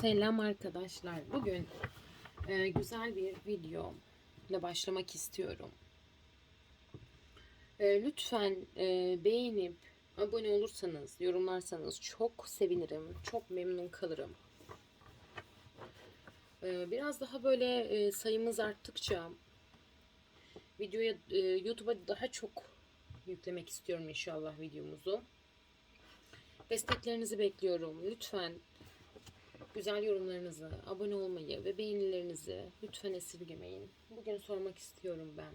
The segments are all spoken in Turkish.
Selam arkadaşlar. Bugün e, güzel bir video ile başlamak istiyorum. E, lütfen e, beğenip abone olursanız, yorumlarsanız çok sevinirim. Çok memnun kalırım. E, biraz daha böyle e, sayımız arttıkça videoya e, YouTube'a daha çok yüklemek istiyorum inşallah videomuzu. Desteklerinizi bekliyorum. Lütfen güzel yorumlarınızı, abone olmayı ve beğenilerinizi lütfen esirgemeyin. Bugün sormak istiyorum ben.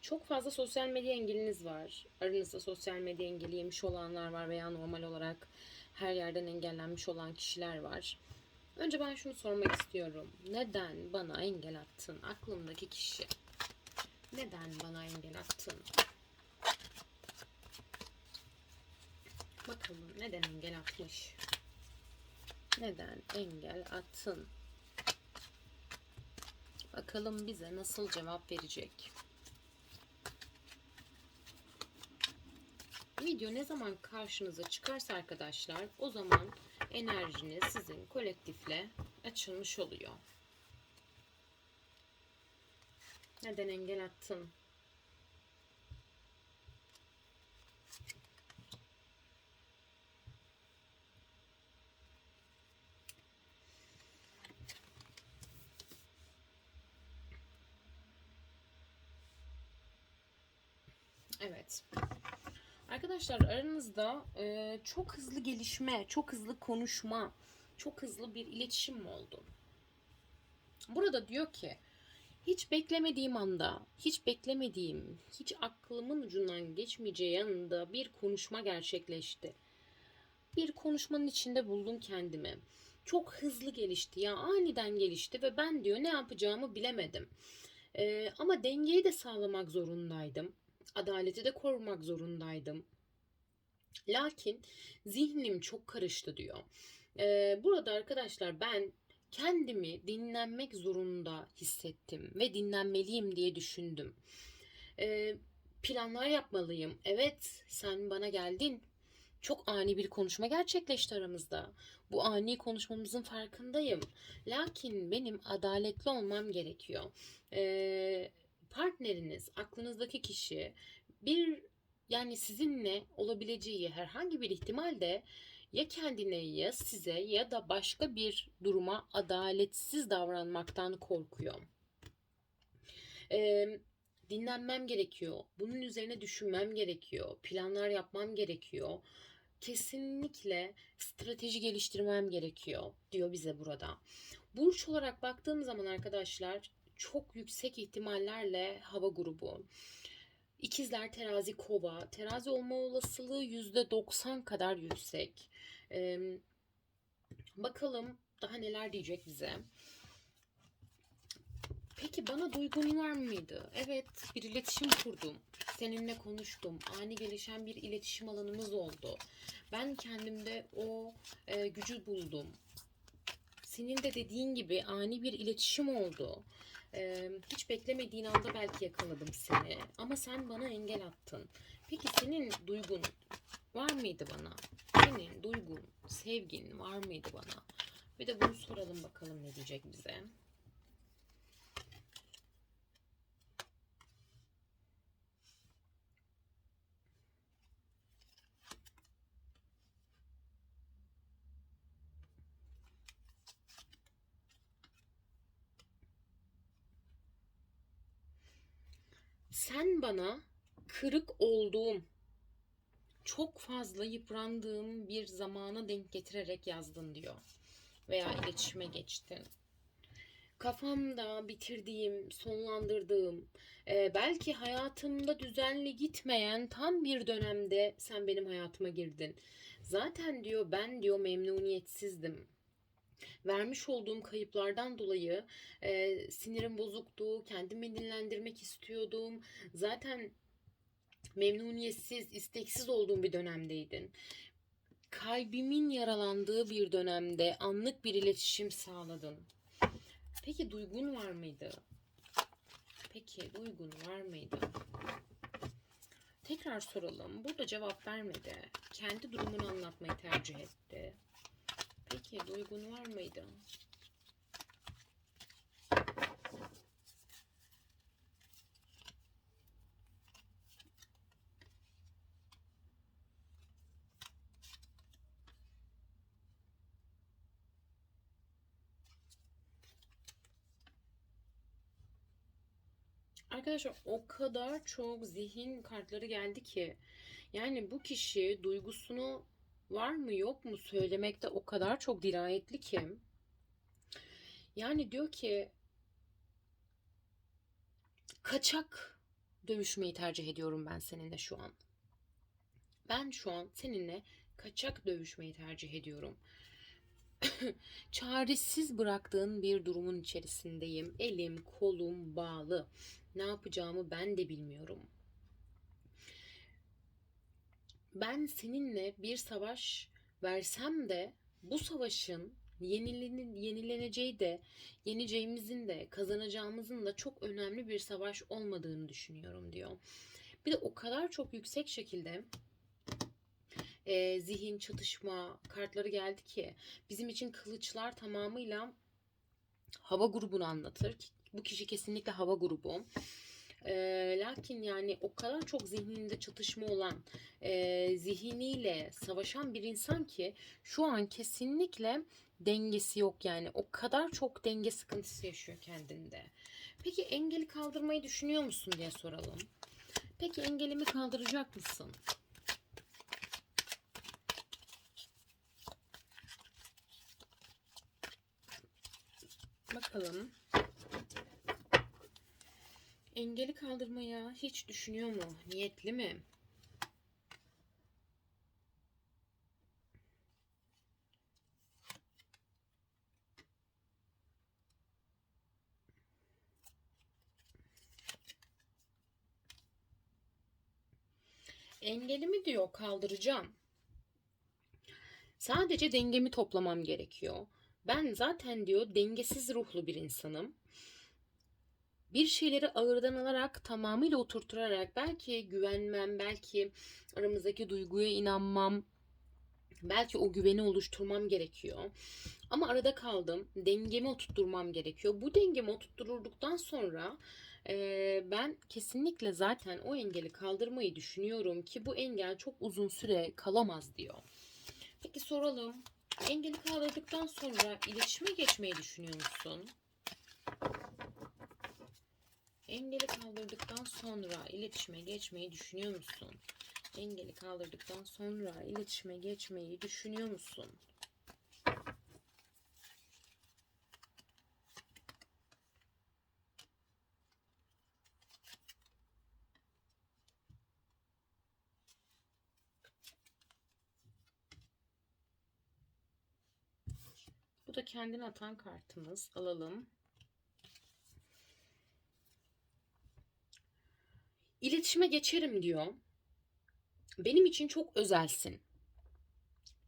Çok fazla sosyal medya engeliniz var. Aranızda sosyal medya engeli yemiş olanlar var veya normal olarak her yerden engellenmiş olan kişiler var. Önce ben şunu sormak istiyorum. Neden bana engel attın? Aklımdaki kişi. Neden bana engel attın? Bakalım neden engel atmış? Neden engel attın? Bakalım bize nasıl cevap verecek? Video ne zaman karşınıza çıkarsa arkadaşlar o zaman enerjiniz sizin kolektifle açılmış oluyor. Neden engel attın? Evet. Arkadaşlar aranızda e, çok hızlı gelişme, çok hızlı konuşma, çok hızlı bir iletişim mi oldu? Burada diyor ki hiç beklemediğim anda, hiç beklemediğim, hiç aklımın ucundan geçmeyeceği yanında bir konuşma gerçekleşti. Bir konuşmanın içinde buldum kendimi. Çok hızlı gelişti ya aniden gelişti ve ben diyor ne yapacağımı bilemedim. Ee, ama dengeyi de sağlamak zorundaydım. Adaleti de korumak zorundaydım. Lakin zihnim çok karıştı diyor. Ee, burada arkadaşlar ben kendimi dinlenmek zorunda hissettim ve dinlenmeliyim diye düşündüm. Ee, planlar yapmalıyım. Evet sen bana geldin. Çok ani bir konuşma gerçekleşti aramızda. Bu ani konuşmamızın farkındayım. Lakin benim adaletli olmam gerekiyor. Ee, partneriniz, aklınızdaki kişi bir yani sizinle olabileceği herhangi bir ihtimalde ya kendine ya size ya da başka bir duruma adaletsiz davranmaktan korkuyor. Ee, dinlenmem gerekiyor. Bunun üzerine düşünmem gerekiyor. Planlar yapmam gerekiyor. Kesinlikle strateji geliştirmem gerekiyor diyor bize burada. Burç olarak baktığım zaman arkadaşlar çok yüksek ihtimallerle hava grubu. İkizler terazi kova. Terazi olma olasılığı %90 kadar yüksek. Ee, bakalım daha neler diyecek bize. Peki bana duygun var mıydı? Evet bir iletişim kurdum. Seninle konuştum. Ani gelişen bir iletişim alanımız oldu. Ben kendimde o e, gücü buldum. Senin de dediğin gibi ani bir iletişim oldu. Ee, hiç beklemediğin anda belki yakaladım seni. Ama sen bana engel attın. Peki senin duygun var mıydı bana? Senin duygun, sevgin var mıydı bana? Bir de bunu soralım bakalım ne diyecek bize. Sen bana kırık olduğum, çok fazla yıprandığım bir zamana denk getirerek yazdın diyor. Veya iletişime geçtin. Kafamda bitirdiğim, sonlandırdığım, e, belki hayatımda düzenli gitmeyen tam bir dönemde sen benim hayatıma girdin. Zaten diyor ben diyor memnuniyetsizdim vermiş olduğum kayıplardan dolayı e, sinirim bozuktu. Kendimi dinlendirmek istiyordum. Zaten memnuniyetsiz, isteksiz olduğum bir dönemdeydin. Kalbimin yaralandığı bir dönemde anlık bir iletişim sağladın. Peki duygun var mıydı? Peki duygun var mıydı? Tekrar soralım. Burada cevap vermedi. Kendi durumunu anlatmayı tercih etti. Peki duygun var mıydı? Arkadaşlar o kadar çok zihin kartları geldi ki yani bu kişi duygusunu var mı yok mu söylemekte o kadar çok dirayetli ki yani diyor ki kaçak dövüşmeyi tercih ediyorum ben seninle şu an. Ben şu an seninle kaçak dövüşmeyi tercih ediyorum. Çaresiz bıraktığın bir durumun içerisindeyim. Elim, kolum bağlı. Ne yapacağımı ben de bilmiyorum. Ben seninle bir savaş versem de bu savaşın yenilen- yenileneceği de yeneceğimizin de kazanacağımızın da çok önemli bir savaş olmadığını düşünüyorum diyor. Bir de o kadar çok yüksek şekilde e, zihin çatışma kartları geldi ki bizim için kılıçlar tamamıyla hava grubunu anlatır. Bu kişi kesinlikle hava grubu. E, lakin yani o kadar çok zihninde çatışma olan, e, zihniyle savaşan bir insan ki şu an kesinlikle dengesi yok yani. O kadar çok denge sıkıntısı yaşıyor kendinde. Peki engeli kaldırmayı düşünüyor musun diye soralım. Peki engelimi kaldıracak mısın? Bakalım. Engeli kaldırmaya hiç düşünüyor mu? Niyetli mi? Engelimi diyor kaldıracağım. Sadece dengemi toplamam gerekiyor. Ben zaten diyor dengesiz ruhlu bir insanım. Bir şeyleri ağırdan alarak tamamıyla oturturarak belki güvenmem, belki aramızdaki duyguya inanmam, belki o güveni oluşturmam gerekiyor. Ama arada kaldım. Dengemi oturtturmam gerekiyor. Bu dengemi oturtturduktan sonra e, ben kesinlikle zaten o engeli kaldırmayı düşünüyorum ki bu engel çok uzun süre kalamaz diyor. Peki soralım. Engeli kaldırdıktan sonra iletişime geçmeyi düşünüyor musun? Engeli kaldırdıktan sonra iletişime geçmeyi düşünüyor musun? Engeli kaldırdıktan sonra iletişime geçmeyi düşünüyor musun? Bu da kendini atan kartımız. Alalım. İletişime geçerim diyor. Benim için çok özelsin.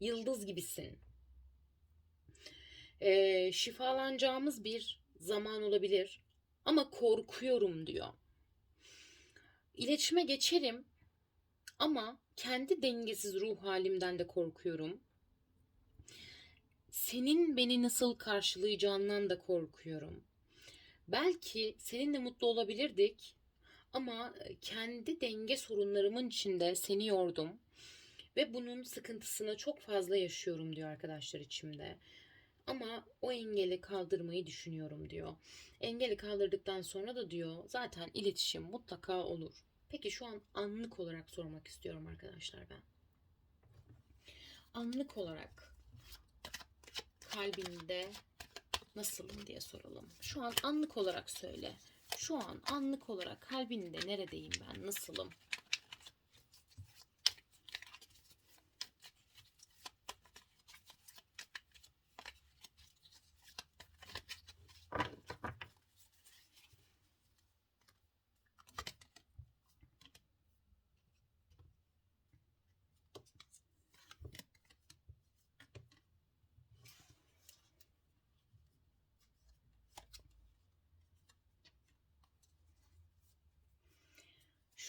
Yıldız gibisin. Ee, şifalanacağımız bir zaman olabilir. Ama korkuyorum diyor. İletişime geçerim ama kendi dengesiz ruh halimden de korkuyorum. Senin beni nasıl karşılayacağından da korkuyorum. Belki seninle mutlu olabilirdik ama kendi denge sorunlarımın içinde seni yordum. Ve bunun sıkıntısını çok fazla yaşıyorum diyor arkadaşlar içimde. Ama o engeli kaldırmayı düşünüyorum diyor. Engeli kaldırdıktan sonra da diyor zaten iletişim mutlaka olur. Peki şu an anlık olarak sormak istiyorum arkadaşlar ben. Anlık olarak kalbinde nasılım diye soralım. Şu an anlık olarak söyle. Şu an anlık olarak kalbinde neredeyim ben? Nasılım?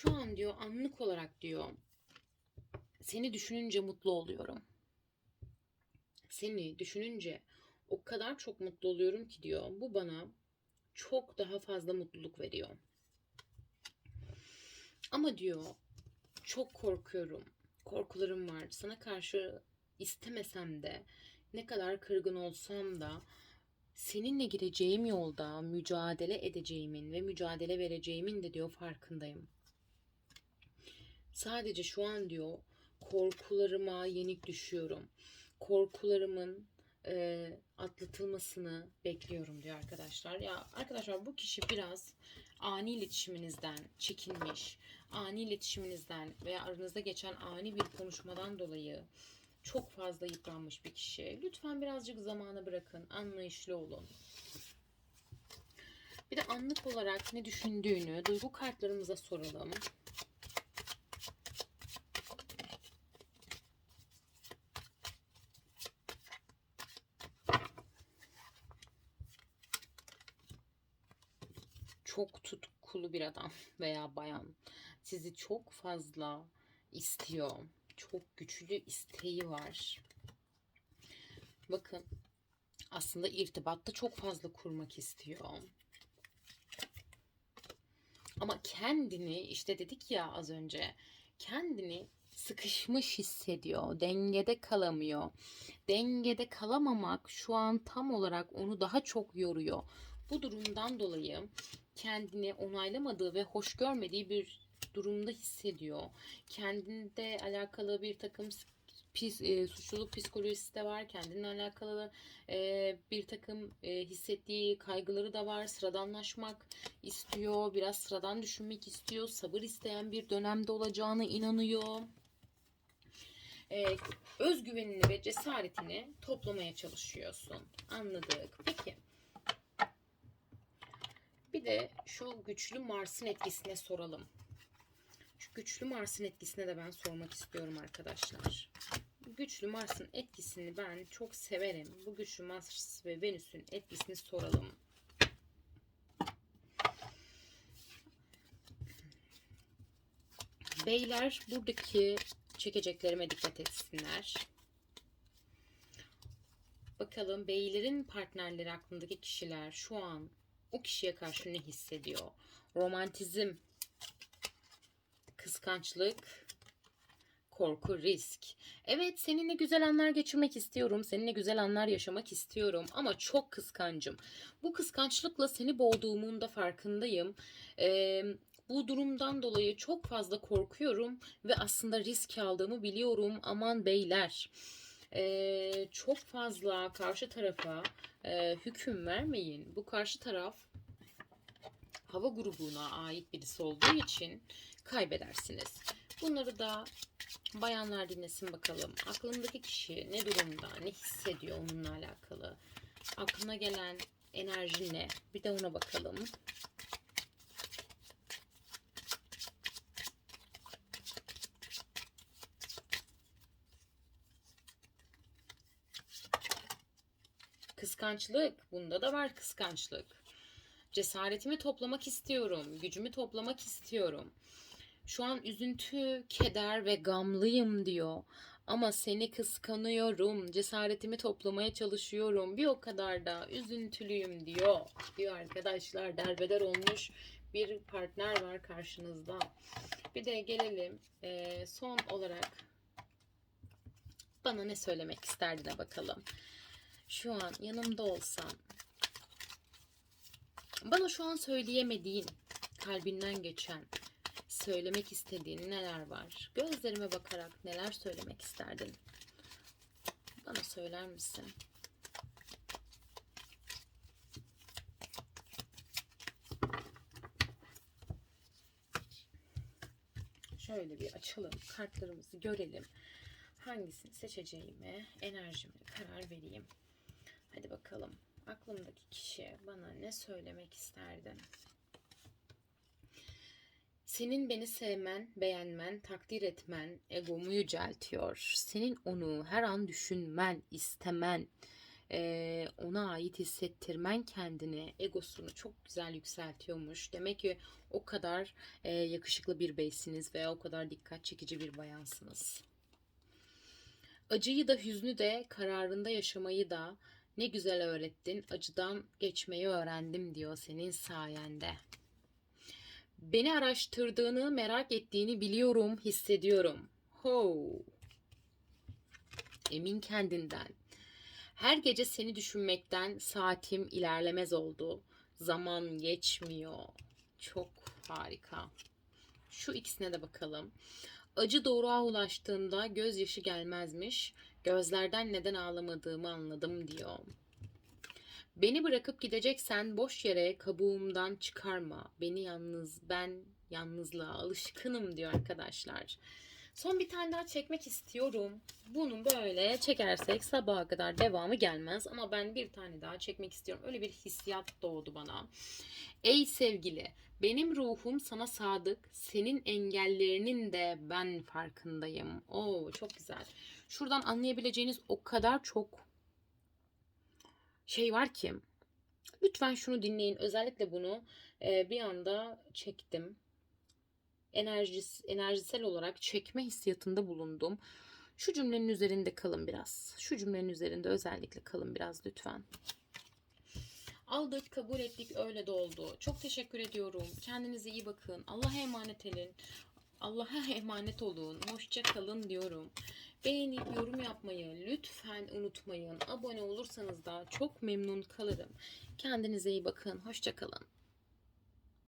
Şu an diyor anlık olarak diyor seni düşününce mutlu oluyorum. Seni düşününce o kadar çok mutlu oluyorum ki diyor. Bu bana çok daha fazla mutluluk veriyor. Ama diyor çok korkuyorum. Korkularım var. Sana karşı istemesem de ne kadar kırgın olsam da seninle gireceğim yolda mücadele edeceğimin ve mücadele vereceğimin de diyor farkındayım. Sadece şu an diyor korkularıma yenik düşüyorum. Korkularımın e, atlatılmasını bekliyorum diyor arkadaşlar. Ya arkadaşlar bu kişi biraz ani iletişiminizden çekinmiş, ani iletişiminizden veya aranızda geçen ani bir konuşmadan dolayı çok fazla yıpranmış bir kişi. Lütfen birazcık zamana bırakın, anlayışlı olun. Bir de anlık olarak ne düşündüğünü duygu kartlarımıza soralım. Çok tutkulu bir adam veya bayan sizi çok fazla istiyor. Çok güçlü isteği var. Bakın aslında irtibatta çok fazla kurmak istiyor. Ama kendini işte dedik ya az önce kendini sıkışmış hissediyor. Dengede kalamıyor. Dengede kalamamak şu an tam olarak onu daha çok yoruyor. Bu durumdan dolayı kendini onaylamadığı ve hoş görmediği bir durumda hissediyor. Kendinde alakalı bir takım pis, e, suçluluk psikolojisi de var. Kendinle alakalı e, bir takım e, hissettiği kaygıları da var. Sıradanlaşmak istiyor. Biraz sıradan düşünmek istiyor. Sabır isteyen bir dönemde olacağını inanıyor. E, özgüvenini ve cesaretini toplamaya çalışıyorsun. Anladık. Peki. Bir de şu güçlü Mars'ın etkisine soralım. Şu güçlü Mars'ın etkisine de ben sormak istiyorum arkadaşlar. Güçlü Mars'ın etkisini ben çok severim. Bu güçlü Mars ve Venüs'ün etkisini soralım. Beyler buradaki çekeceklerime dikkat etsinler. Bakalım beylerin partnerleri aklındaki kişiler şu an o kişiye karşı ne hissediyor? Romantizm, kıskançlık, korku, risk. Evet seninle güzel anlar geçirmek istiyorum. Seninle güzel anlar yaşamak istiyorum. Ama çok kıskancım. Bu kıskançlıkla seni boğduğumun da farkındayım. Ee, bu durumdan dolayı çok fazla korkuyorum. Ve aslında risk aldığımı biliyorum. Aman beyler. Ee, çok fazla karşı tarafa e, hüküm vermeyin. Bu karşı taraf hava grubuna ait birisi olduğu için kaybedersiniz. Bunları da bayanlar dinlesin bakalım. Aklındaki kişi ne durumda, ne hissediyor onunla alakalı. Aklına gelen enerji ne? Bir de ona bakalım. Kıskançlık. Bunda da var kıskançlık. Cesaretimi toplamak istiyorum. Gücümü toplamak istiyorum. Şu an üzüntü, keder ve gamlıyım diyor. Ama seni kıskanıyorum. Cesaretimi toplamaya çalışıyorum. Bir o kadar da üzüntülüyüm diyor. Diyor arkadaşlar derbeder olmuş bir partner var karşınızda. Bir de gelelim eee, son olarak bana ne söylemek isterdine bakalım. Şu an yanımda olsan bana şu an söyleyemediğin, kalbinden geçen, söylemek istediğin neler var? Gözlerime bakarak neler söylemek isterdin? Bana söyler misin? Şöyle bir açalım, kartlarımızı görelim. Hangisini seçeceğime enerjimle karar vereyim. Bakalım. Aklımdaki kişi bana ne söylemek isterdi? Senin beni sevmen, beğenmen, takdir etmen egomu yüceltiyor. Senin onu her an düşünmen, istemen, e, ona ait hissettirmen kendini, egosunu çok güzel yükseltiyormuş. Demek ki o kadar e, yakışıklı bir beysiniz veya o kadar dikkat çekici bir bayansınız. Acıyı da hüznü de kararında yaşamayı da ne güzel öğrettin. Acıdan geçmeyi öğrendim diyor senin sayende. Beni araştırdığını, merak ettiğini biliyorum, hissediyorum. Ho. Emin kendinden. Her gece seni düşünmekten saatim ilerlemez oldu. Zaman geçmiyor. Çok harika. Şu ikisine de bakalım. Acı doğruğa ulaştığında gözyaşı gelmezmiş. Gözlerden neden ağlamadığımı anladım diyor. Beni bırakıp gideceksen boş yere kabuğumdan çıkarma. Beni yalnız ben yalnızlığa alışkınım diyor arkadaşlar. Son bir tane daha çekmek istiyorum. Bunu böyle çekersek sabaha kadar devamı gelmez ama ben bir tane daha çekmek istiyorum. Öyle bir hissiyat doğdu bana. Ey sevgili, benim ruhum sana sadık, senin engellerinin de ben farkındayım. Oo çok güzel. Şuradan anlayabileceğiniz o kadar çok şey var ki. Lütfen şunu dinleyin. Özellikle bunu e, bir anda çektim. Enerjis, enerjisel olarak çekme hissiyatında bulundum. Şu cümlenin üzerinde kalın biraz. Şu cümlenin üzerinde özellikle kalın biraz lütfen. Aldık, kabul ettik, öyle de oldu. Çok teşekkür ediyorum. Kendinize iyi bakın. Allah'a emanet edin. Allah'a emanet olun. Hoşça kalın diyorum. Beğenip yorum yapmayı lütfen unutmayın. Abone olursanız da çok memnun kalırım. Kendinize iyi bakın. Hoşça kalın.